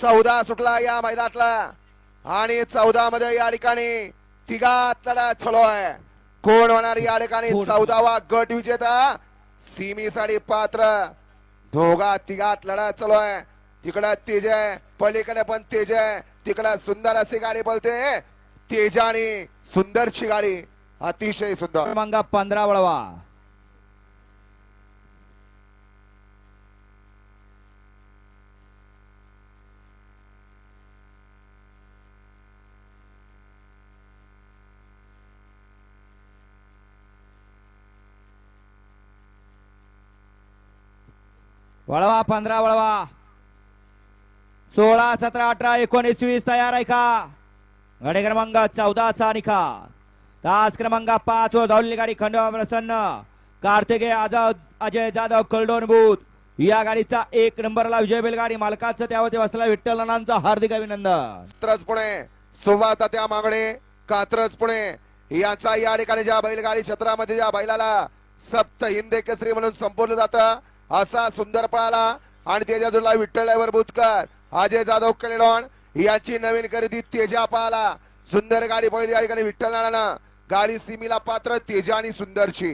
चौदा सुटला या मैदानातला. आणि चौदा मध्ये या ठिकाणी तिघात लढा चालू आहे कोण होणार या ठिकाणी? कोण? चौदावा गट विजेता सीमीसाठी पात्र. दोघा तिघात लढा चालू आहे तिकडं तेज आहे पलीकडे पण तेज आहे तिकडं सुंदर अशी गाडी बोलते. तेज आणि सुंदरची गाडी. अतिशय सुंदर. क्रमांक पंधरा वळवा. वळवा पंधरा वळवा. सोळा सतरा अठरा एकोणीस वीस तयार आहे का? गाडी क्रमांक चौदाचा निकाल तास क्रमांक पाच वर धावलेली गाडी खंडोबा प्रसन्न. कार्तिकेय आजाद अजय जाधव कलडोन भूत या गाडीचा एक नंबरला विजय बैलगाडी मालकाचं त्यावरती बसलेला विठ्ठल हार्दिक अभिनंदन. कात्रज पुणे सुवाता त्या मागणे कात्रज पुणे. याचा या ठिकाणी ज्या बैलगाडी क्षेत्रामध्ये ज्या बैलाला सप्त हिंदे केसरी म्हणून संपवलं जातं असा सुंदर पळाला. आणि त्याच्या जुळला विठ्ठल ड्रायव्हर बुतकर अजय जाधव कलेडॉन यांची नवीन खरेदी तेजा पळाला. सुंदर गाडी पळली या ठिकाणी विठ्ठल गाडी सिमीला पात्र तेजा आणि सुंदरची.